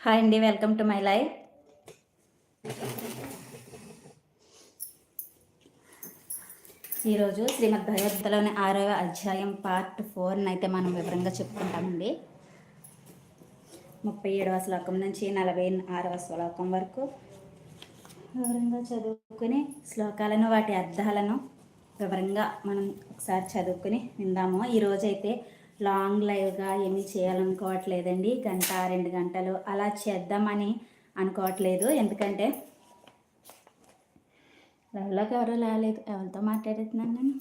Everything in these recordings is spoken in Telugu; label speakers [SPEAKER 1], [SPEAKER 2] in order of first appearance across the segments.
[SPEAKER 1] హాయ్ అండి వెల్కమ్ టు మై లైఫ్ ఈరోజు శ్రీమద్ భగవద్గీతలోని ఆరవ అధ్యాయం పార్ట్ ఫోర్ని అయితే మనం వివరంగా చెప్పుకుంటామండి. ముప్పై ఏడవ శ్లోకం నుంచి నలభై ఆరవ శ్లోకం వరకు వివరంగా చదువుకుని శ్లోకాలను వాటి అర్థాలను వివరంగా మనం ఒకసారి చదువుకుని విందాము. ఈరోజైతే లాంగ్ లైవ్గా ఏమీ చేయాలనుకోవట్లేదండి. గంట రెండు గంటలు అలా చేద్దామని అనుకోవట్లేదు. ఎందుకంటే లైవ్లోకి ఎవరు రాలేదు. ఎవరితో మాట్లాడుతున్నాను నేను?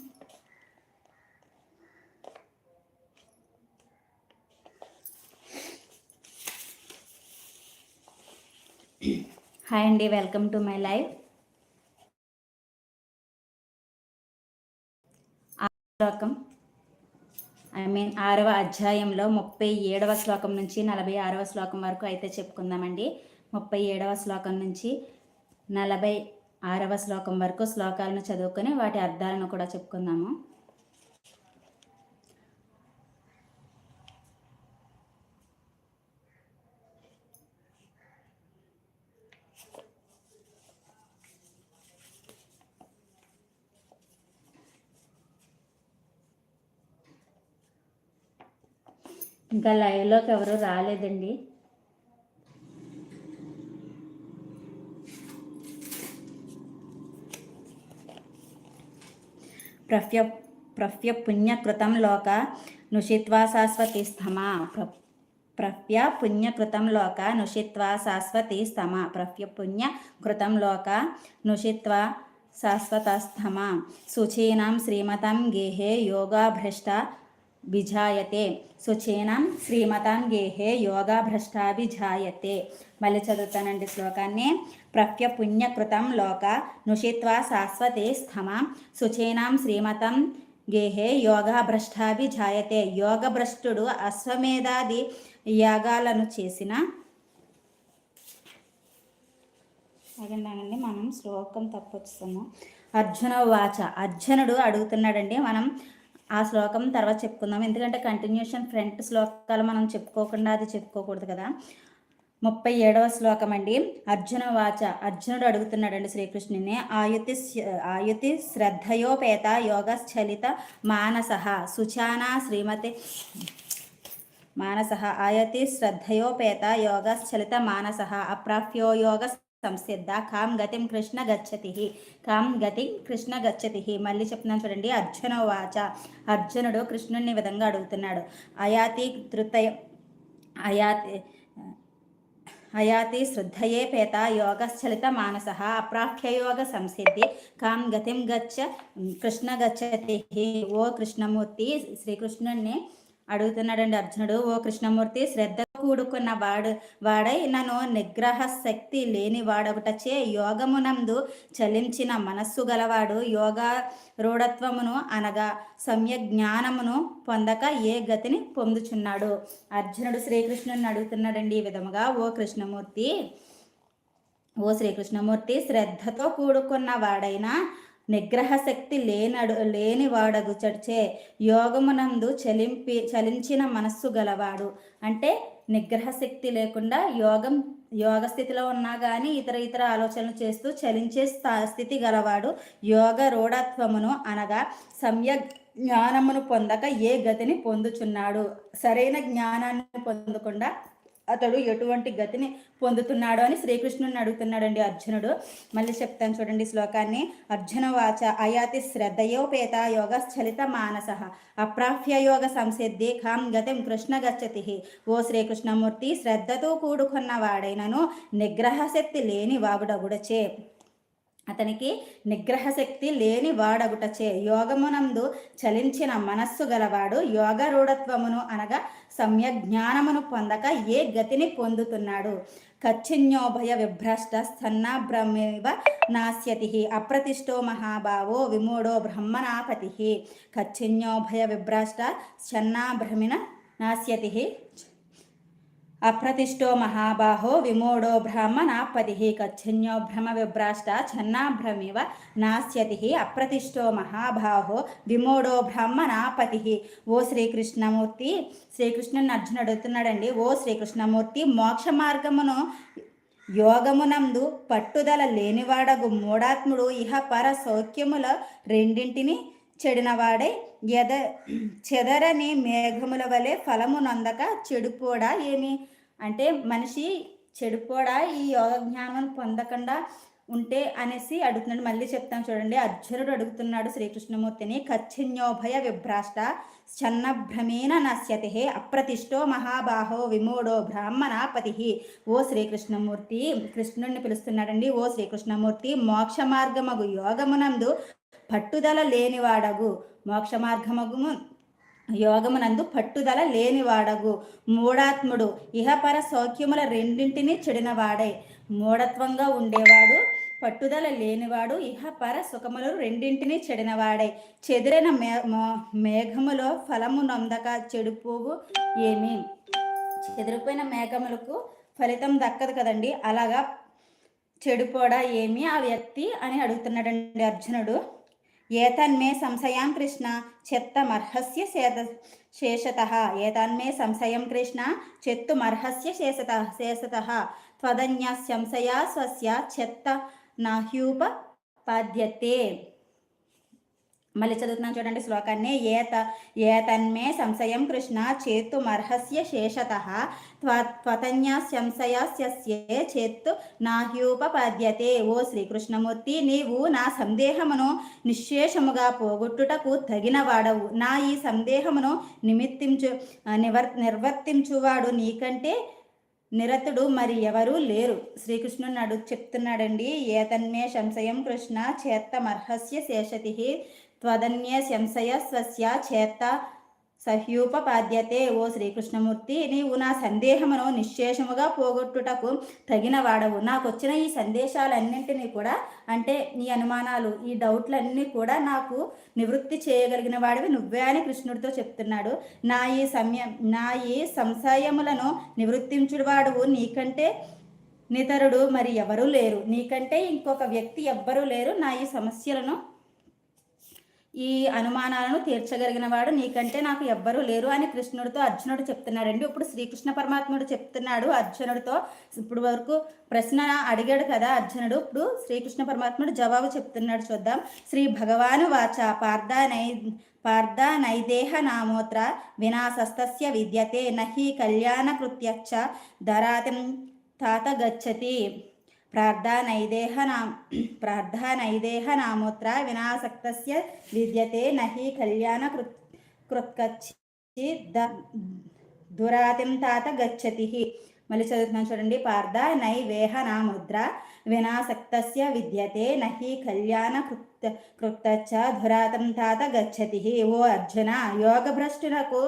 [SPEAKER 1] హాయ్ అండి. Welcome to my live. శ్లోకం ఐ మీన్ ఆరవ అధ్యాయంలో ముప్పై ఏడవ శ్లోకం నుంచి నలభై ఆరవ శ్లోకం వరకు అయితే చెప్పుకుందామండి. ముప్పై ఏడవ శ్లోకం నుంచి నలభై ఆరవ శ్లోకం వరకు శ్లోకాలను చదువుకొని వాటి అర్థాలను కూడా చెప్పుకుందాము. ఇంకా లైవ్లోకి ఎవరు రాలేదండి. ప్రఫ్య ప్రఫ్య పుణ్యకృతం లోక నుషిత్వా శాశ్వతి స్థమ ప్ర ప్రఫ్య పుణ్యకృతం లోక నుషిత్వా శాశ్వతి స్థమ ప్రఫ్య పుణ్యకృతం లోక నుషిత్వా శాశ్వతస్థమ శుచీనాం శ్రీమతం గేహే యోగాభ్రష్ట విజాయతే. శుచీనం శ్రీమతాం గేహే యోగా భ్రష్టాభిజాయతే మళ్ళీ చదువుతానండి శ్లోకాన్ని. ప్రఖ్య పుణ్యకృతం లోక నుషిత్వా శాశ్వతే స్థమ. శుచీనాం శ్రీమతం గేహే యోగా భ్రష్టాభిజాయతే యోగ భ్రష్టుడు అశ్వమేధాది యాగాలను చేసిన. అదండి మనం శ్లోకం తప్పొచ్చుతాము అర్జున వాచ. అర్జునుడు అడుగుతున్నాడండి మనం ఆ శ్లోకం తర్వాత చెప్పుకుందాం. ఎందుకంటే కంటిన్యూషన్ ఫ్రంట్ శ్లోకాలు మనం చెప్పుకోకుండా అది చెప్పుకోకూడదు కదా. ముప్పై ఏడవ శ్లోకం అండి. అర్జున వాచ. అర్జునుడు అడుగుతున్నాడండి శ్రీకృష్ణుని ఆయుతి ఆయుతి శ్రద్ధయోపేత యోగశ్చలిత మానస సుచానా శ్రీమతి మానస ఆయతి శ్రద్ధయోపేత యోగశ్చలిత మానస అప్రాప్యో యోగ సంసిద్ధ. కాం గతిం కృష్ణ గచ్చతి. కాం గతి కృష్ణ గచ్చతి. మళ్ళీ చెప్తున్నాను చూడండి. అర్జున వాచ. అర్జునుడు కృష్ణుని విధంగా అడుగుతున్నాడు. అయాతి తృతయ అయాతి అయాతి శ్రద్ధయే పేత యోగశ్చలిత మానస. అప్రాఖ్యయోగ సంసిద్ధి. కాం గతిం గచ్చ కృష్ణ గచ్చతి. ఓ కృష్ణమూర్తి శ్రీకృష్ణుణ్ణి అడుగుతున్నాడండి అర్జునుడు ఓ కృష్ణమూర్తి శ్రద్ధ కూడుకున్న వాడు వాడై నన్ను నిగ్రహ శక్తి లేని వాడొకటచే యోగమునందు చలించిన మనస్సు గలవాడు యోగా రూఢత్వమును అనగా సమ్య జ్ఞానమును పొందక ఏ గతిని పొందుచున్నాడు? అర్జునుడు శ్రీకృష్ణుని అడుగుతున్నాడండి ఈ విధముగా ఓ కృష్ణమూర్తి ఓ శ్రీకృష్ణమూర్తి శ్రద్ధతో కూడుకున్న వాడైనా నిగ్రహ శక్తి లేనడు లేనివాడగు చడిచే యోగమునందు చలింపి చలించిన మనస్సు గలవాడు. అంటే నిగ్రహ శక్తి లేకుండా యోగం యోగ స్థితిలో ఉన్నా కానీ ఇతర ఇతర ఆలోచనలు చేస్తూ చలించే స్థితి గలవాడు యోగ రూఢత్వమును అనగా సమ్య జ్ఞానమును పొందక ఏ గతిని పొందుచున్నాడు. సరైన జ్ఞానాన్ని పొందకుండా అతడు ఎటువంటి గతిని పొందుతున్నాడు అని శ్రీకృష్ణుని అడుగుతున్నాడండి అర్జునుడు. మళ్ళీ చెప్తాను చూడండి శ్లోకాన్ని. అర్జున వాచ అయాతి శ్రద్ధయోపేత యోగ స్థలిత మానస. అప్రాప్య యోగ సంసిద్ధి ఖాం గతిం కృష్ణ గచ్చతి. ఓ శ్రీకృష్ణమూర్తి శ్రద్ధతో కూడుకున్న వాడైనను నిగ్రహశక్తి లేని వాగుడగుడచే. అతనికి నిగ్రహశక్తి లేని వాడగుటచే యోగమునందు చలించిన మనస్సు గలవాడు యోగ రూఢత్వమును అనగా సమ్యజ్ఞానమును పొందక ఏ గతిని పొందుతున్నాడు? కచ్చిన్యోభయ విభ్రష్ట స్థన్నాభ్రమేవ నాస్యతి అప్రతిష్టో మహాభావో విమూఢో బ్రహ్మనాపతి కచ్చిన్యోభయ విభ్రష్ట ఛన్నాభ్రమిన నాస్యతి. అప్రతిష్టో మహాబాహో విమూఢో బ్రాహ్మణాపతి కచ్చన్యో భ్రమ విభ్రాష్ట ఛన్నాభ్రమివ నాస్యతి అప్రతిష్టో మహాబాహో విమూఢో బ్రాహ్మణాపతి ఓ శ్రీకృష్ణమూర్తి శ్రీకృష్ణుని అర్జునుడు అడుగుతున్నాడండి ఓ శ్రీకృష్ణమూర్తి మోక్ష మార్గమును యోగమునందు పట్టుదల లేనివాడగు మూఢాత్ముడు ఇహ పర సౌఖ్యముల రెండింటిని చెడినవాడే. ఎద చెదరని మేఘముల వలె ఫలము నొందక చెడిపోడా ఏమి? అంటే మనిషి చెడిపోడా? ఈ యోగ జ్ఞానం పొందకుండా ఉంటే అనేసి అడుగుతున్నాడు. మళ్ళీ చెప్తాను చూడండి. అర్జునుడు అడుగుతున్నాడు శ్రీకృష్ణమూర్తిని కచ్చిన్యోభయ విభ్రాష్ట చన్నభ్రమేణ నశ్యతి అప్రతిష్టో మహాబాహో విమూఢో బ్రాహ్మణాపతి. ఓ శ్రీకృష్ణమూర్తి కృష్ణుడిని పిలుస్తున్నాడండి. ఓ శ్రీకృష్ణమూర్తి మోక్ష మార్గమగు యోగమునందు పట్టుదల లేనివాడగు మోక్ష మార్గమగుము యోగమునందు పట్టుదల లేనివాడగు. మూఢాత్ముడు ఇహపర సౌఖ్యముల రెండింటినీ చెడినవాడే. మూఢత్వంగా ఉండేవాడు పట్టుదల లేనివాడు ఇహ పర సుఖములు రెండింటినీ చెడినవాడే. చెదిరిన మే మేఘములో ఫలము నొందక పువ్వు ఏమి? చెదిరిపోయిన మేఘములకు ఫలితం దక్కదు కదండి. అలాగా చెడిపోడా ఏమి? ఆ వ్యక్తి అని అడుగుతున్నాడండి అర్జునుడు. ఏతన్మే సంశయాం కృష్ణ చెత్తమర్హస్య శేత శేషత. ఏతన్మే సంశయం కృష్ణ చెత్తుమర్హస్య శేషత శేషత. త్వదన్య సంశయా స్వస్య చెత్త నాహ్యూపపాద్యతే మళ్ళీ చదువుతున్నాను చూడండి శ్లోకాన్ని. ఏత ఏతన్మే సంశయం కృష్ణ చేతుమర్హస్య శేషత. త్వతన్యా సంశయస్యస్యే చేత్తు నాహ్యూపపద్యతే. ఓ శ్రీకృష్ణమూర్తి నీవు నా సందేహమును నిశ్శేషముగా పోగొట్టుటకు తగిన వాడవు నా ఈ సందేహమును నిమిత్తించు నివర్ నిర్వర్తించువాడు నీకంటే నిరతుడు మరి ఎవరూ లేరు. శ్రీకృష్ణుడు అడుగు చెప్తున్నాడండి ఏతన్మే సంశయం కృష్ణ చేత్తమర్హస్య శేషతి. త్వదన్య సంశయ స్వస్య చేత సహ్యూపపాద్యతే ఓ శ్రీకృష్ణమూర్తి నీవు నా సందేహమును నిశ్శేషముగా పోగొట్టుటకు తగిన వాడవు నాకు వచ్చిన ఈ సందేశాలన్నింటినీ కూడా అంటే నీ అనుమానాలు ఈ డౌట్లన్నీ కూడా నాకు నివృత్తి చేయగలిగిన వాడివి నువ్వే అని కృష్ణుడితో చెప్తున్నాడు. నా ఈ సమయం నా ఈ సంశయములను నివృత్తించుడువాడువు. నీకంటే నితరుడు మరి ఎవరూ లేరు. నీకంటే ఇంకొక వ్యక్తి ఎవ్వరూ లేరు. నా ఈ సమస్యలను ఈ అనుమానాలను తీర్చగలిగిన వాడు నీకంటే నాకు ఎవ్వరూ లేరు అని కృష్ణుడితో అర్జునుడు చెప్తున్నాడండి. ఇప్పుడు శ్రీకృష్ణ పరమాత్ముడు చెప్తున్నాడు. అర్జునుడితో ఇప్పుడు వరకు ప్రశ్న అడిగాడు కదా అర్జునుడు. ఇప్పుడు శ్రీకృష్ణ పరమాత్ముడు జవాబు చెప్తున్నాడు చూద్దాం. శ్రీ భగవాను వాచ పార్థ నై పార్థ నైదేహ నామోత్ర వినాశస్తస్య విద్యతే నహి కళ్యాణకృత్యచ్చ ధరాతిం తాత గచ్చతి ప్రార్థానైదేహ నా ప్రార్థనైదేహ నామూత్ర వినాసక్తస్య విద్యతే నహి కళ్యాణ కృత్ కృత్కచ్చి ద దురాతిం తాత గచ్చతి. మళ్ళీ చదువుతున్నాను చూడండి. పార్థ నై వేహ నాముద్ర వినాసక్తస్య విద్యతే నహి కళ్యాణ కృత్ కృప్తచ్చ ధురాతం తాత గచ్చతి. ఓ అర్జున యోగభ్రష్టునకు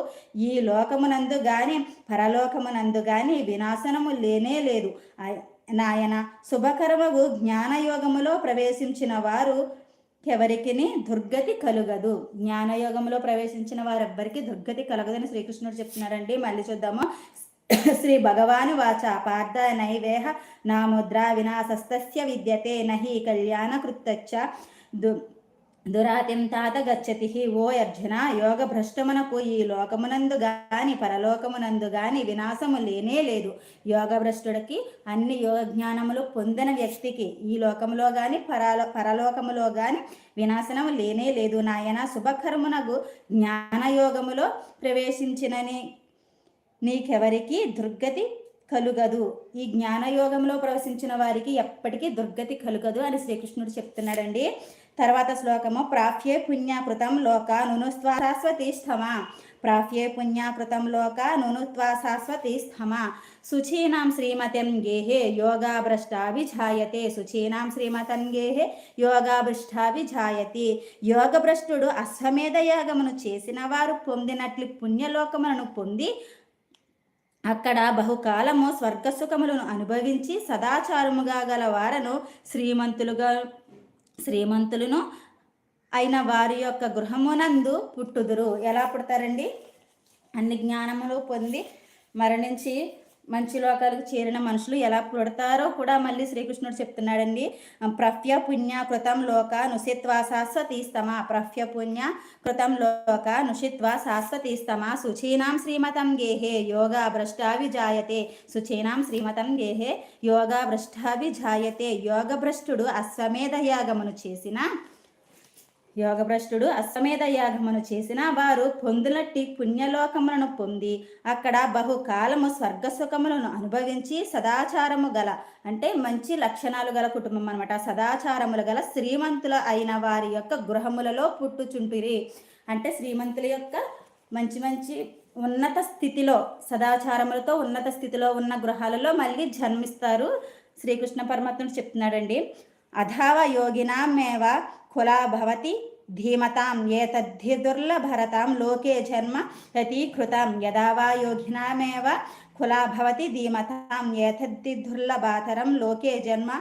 [SPEAKER 1] ఈ లోకమునందు గాని పరలోకమునందు గాని వినాశనము లేనే లేదు. నాయన శుభకరమగు జ్ఞానయోగములో ప్రవేశించిన వారు ఎవరికి దుర్గతి కలుగదు. జ్ఞానయోగంలో ప్రవేశించిన వారెవ్వరికి దుర్గతి కలగదని శ్రీకృష్ణుడు చెప్తున్నారండి మళ్ళీ చూద్దాము. శ్రీ భగవాను వాచ పార్థ నైవేహ నాముద్ర వినాశస్తస్య విద్యతే నహి కళ్యాణ కృత్తచ్చ దు దురాతిం తాత గచ్చతి ఓ అర్జున యోగ భ్రష్టమునకు ఈ లోకమునందు గాని పరలోకమునందు గాని వినాశము లేనే లేదు. యోగ భ్రష్టుడికి అన్ని యోగ జ్ఞానములు పొందిన వ్యక్తికి ఈ లోకములో గాని పరాలో పరలోకములో గాని వినాశనము లేనే లేదు. నాయన శుభకర్మునకు జ్ఞానయోగములో ప్రవేశించినని నీకెవరికి దుర్గతి కలుగదు. ఈ జ్ఞానయోగంలో ప్రవేశించిన వారికి ఎప్పటికీ దుర్గతి కలుగదు అని శ్రీకృష్ణుడు చెప్తున్నాడండి. తర్వాత శ్లోకము ప్రాప్యే పుణ్యాకృతం లోక నునుస్త్వా శాశ్వతి స్థమ. ప్రాప్యే పుణ్యాకృతం లోక నునుత్వా శాశ్వతి స్థమ. శుచీనాం శ్రీమతం గేహే యోగాభ్రష్టాభిజాయతే శుచీనాం శ్రీమతం గేహే యోగాభ్రష్టాభిజాయతి యోగభ్రష్టుడు అశ్వమేధ యాగమును చేసిన వారు పొందినట్లు పుణ్యలోకములను పొంది అక్కడ బహుకాలము స్వర్గసుఖములను అనుభవించి సదాచారముగా గల వారను శ్రీమంతులుగా శ్రీమంతులను అయిన వారి యొక్క గృహమునందు పుట్టుదురు. ఎలా పుడతారండి? అన్ని జ్ఞానములు పొంది మరణించి మంచి లోకాలకు చేరిన మనుషులు ఎలా పుడతారో కూడా మళ్ళీ శ్రీకృష్ణుడు చెప్తున్నాడండి. ప్రఫ్య పుణ్య కృతం లోక నుషిత్వా శాశ్వతీస్తమ ప్రఫ్య పుణ్య కృతం లోక నుషిత్వా శాశ్వతీస్తమ శుచీనాం శ్రీమతం గేహే యోగా భ్రష్టాభిజాయతే. శుచీనాం శ్రీమతం గేహే యోగా భ్రష్టాభిజాయతే. యోగ భ్రష్టుడు అశ్వమేధ యాగమును చేసిన యోగభ్రష్టుడు అశ్వమేధ యాగమును చేసిన వారు పొందులట్టి పుణ్యలోకములను పొంది అక్కడ బహుకాలము స్వర్గసుఖములను అనుభవించి సదాచారము గల అంటే మంచి లక్షణాలు గల కుటుంబం అనమాట సదాచారములు గల శ్రీమంతుల అయిన వారి యొక్క గృహములలో పుట్టుచుంటిరి. అంటే శ్రీమంతుల యొక్క మంచి మంచి ఉన్నత స్థితిలో సదాచారములతో ఉన్నత స్థితిలో ఉన్న గృహాలలో మళ్ళీ జన్మిస్తారు. శ్రీకృష్ణ పరమాత్ముడు చెప్తున్నాడండి. అధావ యోగినామేవ కులా భవతి ధీమతాం ఏతద్ధి దుర్లభరతాం లోకే జన్మ యతీకృతం యదా వా యోగినామేవ కులా భవతి ధీమతాం ఏతద్ధి దుర్లభాతరం లోకే జన్మ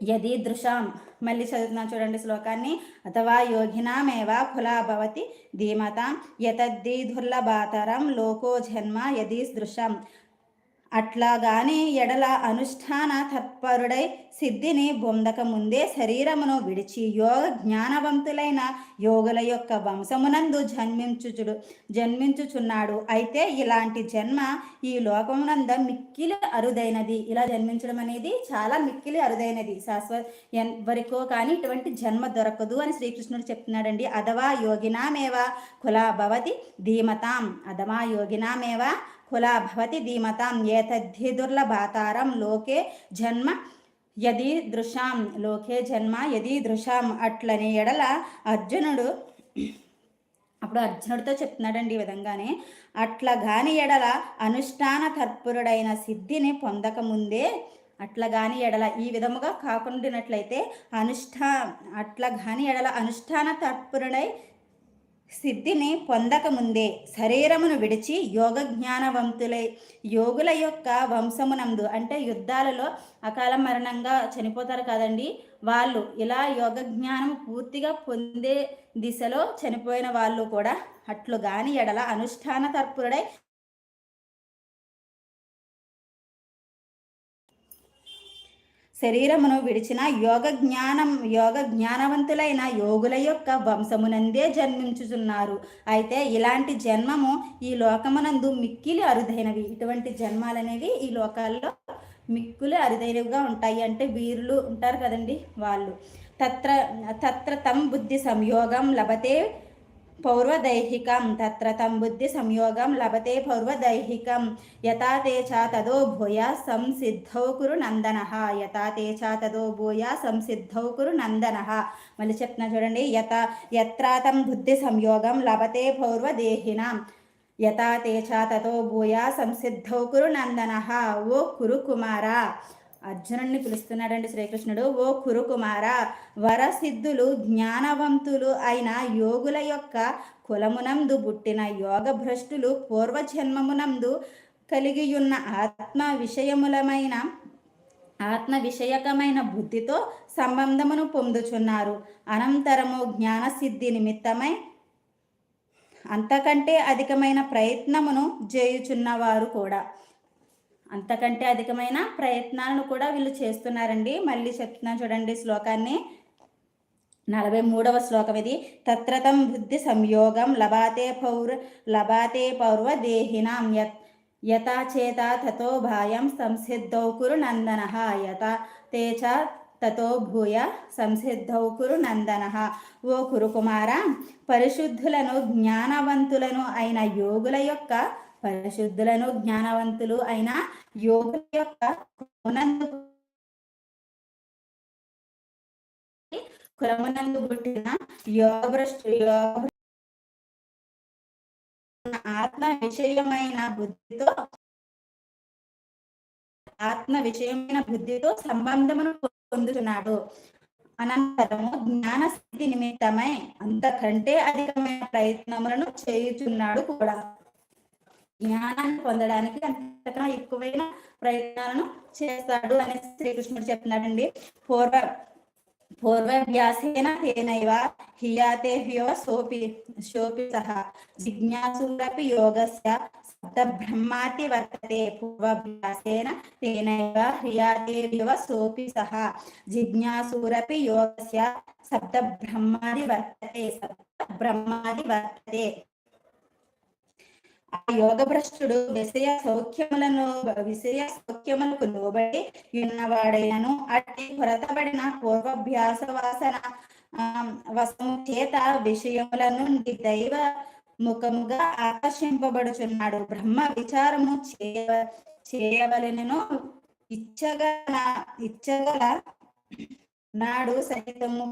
[SPEAKER 1] యదీదృశాం. మళ్ళీ చదువుతున్నాను చూడండి శ్లోకాన్ని. అథవా యోగినామేవ కులా భవతి ధీమతాం యతద్ధి దుర్లభాతరం లోకో జన్మ యదీదృశం. అట్లాగాని ఎడల అనుష్ఠాన తత్పరుడై సిద్ధిని బొందక ముందే శరీరమును విడిచి యోగ జ్ఞానవంతులైన యోగుల యొక్క వంశమునందు జన్మించుచుడు జన్మించుచున్నాడు. అయితే ఇలాంటి జన్మ ఈ లోకమునంద మిక్కిలి అరుదైనది. ఇలా జన్మించడం అనేది చాలా మిక్కిలి అరుదైనది. శాశ్వత ఎవరికో కానీ ఇటువంటి జన్మ దొరకదు అని శ్రీకృష్ణుడు చెప్తున్నాడండి. అథవా యోగినామేవా కుల భవతి ధీమతాం. అథవా యోగినామేవా కులా భవతి ధీమతాం ఏతద్ధి దుర్లభాతారం లోకే జన్మ యది దృశాం లోకే జన్మ యది దృశాం అట్లని ఎడల అర్జునుడు అప్పుడు అర్జునుడితో చెప్తున్నాడండి ఈ విధంగానే అట్లా గాని ఎడల అనుష్ఠాన తర్పురుడైన సిద్ధిని పొందకముందే అట్లా గాని ఎడల ఈ విధముగా కాకుండానట్లయితే అనుష్ఠా అట్లా గాని ఎడల అనుష్ఠాన తర్పురుడై సిద్ధిని పొందకముందే శరీరమును విడిచి యోగ జ్ఞానవంతులై యోగుల యొక్క వంశమునందు అంటే యుద్ధాలలో అకాల మరణంగా చనిపోతారు కదండి. వాళ్ళు ఇలా యోగ జ్ఞానం పూర్తిగా పొందే దిశలో చనిపోయిన వాళ్ళు కూడా అట్లు గాని ఎడల అనుష్ఠాన తర్పురుడై శరీరమును విడిచిన యోగ జ్ఞానం యోగ జ్ఞానవంతులైన యోగుల యొక్క వంశమునందే జన్మించుచున్నారు. అయితే ఇలాంటి జన్మము ఈ లోకమునందు మిక్కిలి అరుదైనవి. ఇటువంటి జన్మాలనేవి ఈ లోకాల్లో మిక్కులు అరుదైనవిగా ఉంటాయి అంటే వీరులు ఉంటారు కదండి వాళ్ళు. తత్ర తత్ర తం బుద్ధి సంయోగం లభతే పౌర్వదైహికం తత్ర తం బుద్ధి సంయోగం లభతే పౌర్వదైహికం యథా తే తదో భూయ సంసిద్ధౌ కురు నందన యథా తే తదో భూయ సంసిద్ధౌ కురు నందన మళ్ళీ చెప్తున్నా చూడండి యత యత్రాతం బుద్ధి సంయోగం లభతే పౌర్వదేహినాం యథా తే చ తతో భూయ సంసిద్ధౌ కురు నందన ఓ కురు కుమారా అర్జునుడిని పిలుస్తున్నాడండి శ్రీకృష్ణుడు. ఓ కురుకుమార వరసిద్ధులు జ్ఞానవంతులు అయిన యోగుల యొక్క కులమునందు పుట్టిన యోగ భ్రష్టులు పూర్వజన్మమునందు కలిగియున్న ఆత్మ విషయములమైన ఆత్మ విషయకమైన బుద్ధితో సంబంధమును పొందుచున్నారు. అనంతరము జ్ఞానసిద్ధి నిమిత్తమై అంతకంటే అధికమైన ప్రయత్నమును చేయుచున్నవారు కూడా. అంతకంటే అధికమైన ప్రయత్నాలను కూడా వీళ్ళు చేస్తున్నారండి. మళ్ళీ చెప్తున్నాను చూడండి శ్లోకాన్ని. నలభై మూడవ శ్లోకం ఇది. తత్రతం బుద్ధి సంయోగం లభాతే పౌర్ లభాతే పౌర్వ దేహినాం యత్ యథా తతో భాయం సంసిద్ధౌ కురు నందన యథ తే చ తతో భూయ సంసిద్ధౌ కురు నందన ఓ కురుకుమార పరిశుద్ధులను జ్ఞానవంతులను అయిన యోగుల యొక్క పరిశుద్ధులను జ్ఞానవంతులు అయిన యోగుల యొక్క కులమునందు పుట్టిన యోగభ్రష్టు యోగ ఆత్మ విషయమైన బుద్ధితో ఆత్మ విషయమైన బుద్ధితో సంబంధమును పొందుతున్నాడు అనంతరము జ్ఞాన స్థితి నిమిత్తమై అంతకంటే అధికమైన ప్రయత్నములను చేయుచున్నాడు కూడా. జ్ఞానాన్ని పొందడానికి అంతకన్నా ఎక్కువైన ప్రయత్నాలను చేస్తాడు అని శ్రీకృష్ణుడు చెప్తున్నాడండి. పూర్వ పూర్వభ్యాసేన తేనైవ హియాతే హ్యో సోపి శోపి సహ జిజ్ఞాసురపి యోగస్య సప్తబ్రహ్మాతి వర్తతే. పూర్వభ్యాసేన తేనైవ హ్రియాతే సోపి సహ జిజ్ఞాసురపి యోగస్య సప్తబ్రహ్మాది వర్తతే సప్తబ్రహ్మాది వర్తతే. ఆ యోగభ్రష్టుడు విషయ సౌఖ్యములను విషయ సౌఖ్యములకు లోబడి ఉన్నవాడైనను అట్టి కొరతబడిన పూర్వభ్యాస వాసన ఆ, చేత విషయముల నుండి దైవ ముఖముగా ఆకర్షింపబడుచున్నాడు. బ్రహ్మ విచారము చేయ చేయవలెనను ఇచ్చగల ఇచ్చగల నాడు సైతము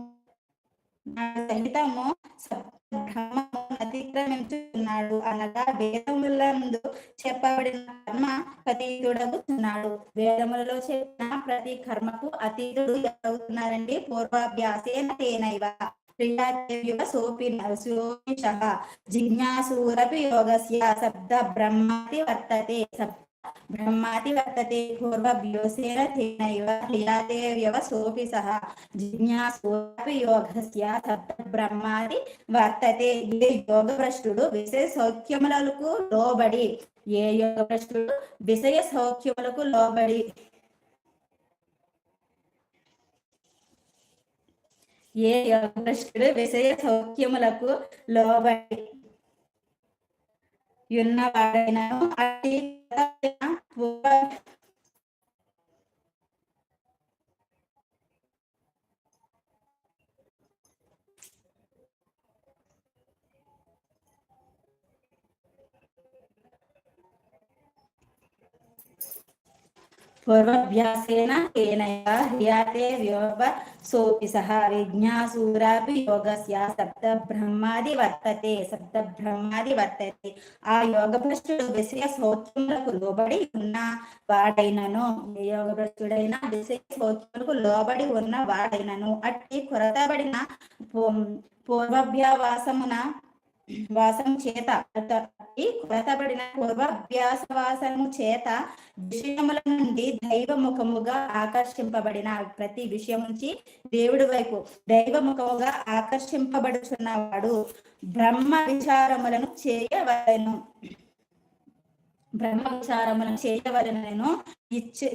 [SPEAKER 1] సహితము బ్రహ్మము అతిక్రమించుతున్నాడు అనగా వేదములందు చెప్పబడిన కర్మ ప్రతీతుడవుతున్నాడు వేదములలో చెప్పిన ప్రతి కర్మకు అతీతుడు అవుతున్నారండి పూర్వాభ్యాసేన తేనైవ క్రియాదేవ్యువ సోపి సోపిష జిజ్ఞాసూరపి యోగస్య శబ్ద బ్రహ్మాతి వర్తతే. శబ్ద బ్రహ్మాతి వర్తతే పూర్వభ్యోసేన తేనైవ క్రియాదేవ్యవ సోపి సహ జిజ్ఞాసూరపి యోగస్య శబ్ద బ్రహ్మాది వర్తతే ఏ యోగ భ్రష్టుడు విషయ సౌఖ్యములకు లోబడి ఏ యోగ భ్రష్టుడు విషయ సౌఖ్యములకు లోబడి ఏ యోగ భ్రష్టుడు విషయ సౌఖ్యములకు లోబడి ఉన్నవాడైనను అతి పూర్వ పూర్వభ్యాసేన తేనైవ హ్రియాతే వ్యోగ సోపి సహ విజ్ఞాసూరాపి యోగస్య శబ్ద బ్రహ్మాది వర్తతే శబ్ద బ్రహ్మాది వర్తతే ఆ యోగ భ్రష్టుడు విషయ సౌఖ్యములకు లోబడి ఉన్న వాడైనను ఏ యోగ భ్రష్టుడైన విషయ సౌఖ్యములకు లోబడి ఉన్న వాడైనను అట్టి కొరతబడిన పూ- పూర్వభ్యావాసమున వాసము చేత ఈ పూర్వాభ్యాస వాసము చేత విషయముల నుండి దైవ ముఖముగా ఆకర్షింపబడిన ప్రతి విషయం నుంచి దేవుడి వైపు దైవ ముఖముగా ఆకర్షింపబడుచున్నవాడు బ్రహ్మ విచారములను చేయవలెను. బ్రహ్మ విచారములను చేయవలనను ఇచ్చు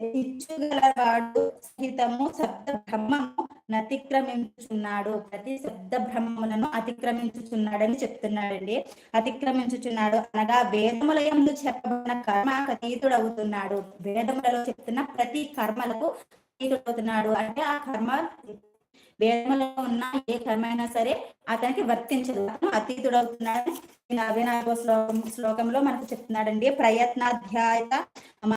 [SPEAKER 1] ఇచ్చుగలవాడు సహితము సప్త బ్రహ్మము అతిక్రమించుచున్నాడు ప్రతి శబ్ద బ్రహ్మములను అతిక్రమించుచున్నాడని చెప్తున్నాడండి. అతిక్రమించుచున్నాడు అనగా వేదములయందు చెప్పబడిన కర్మ అతీతుడవుతున్నాడు. వేదములలో చెప్తున్న ప్రతి కర్మలకు అతీతుడవుతున్నాడు. అంటే ఆ కర్మ వేదములో ఉన్న ఏ కర్మ అయినా సరే అతనికి వర్తించదు. అతను అతీతుడవుతున్నాడని ఈ నలభై నాలుగో శ్లోకం శ్లోకంలో మనకు చెప్తున్నాడండి. ప్రయత్నాధ్యాయత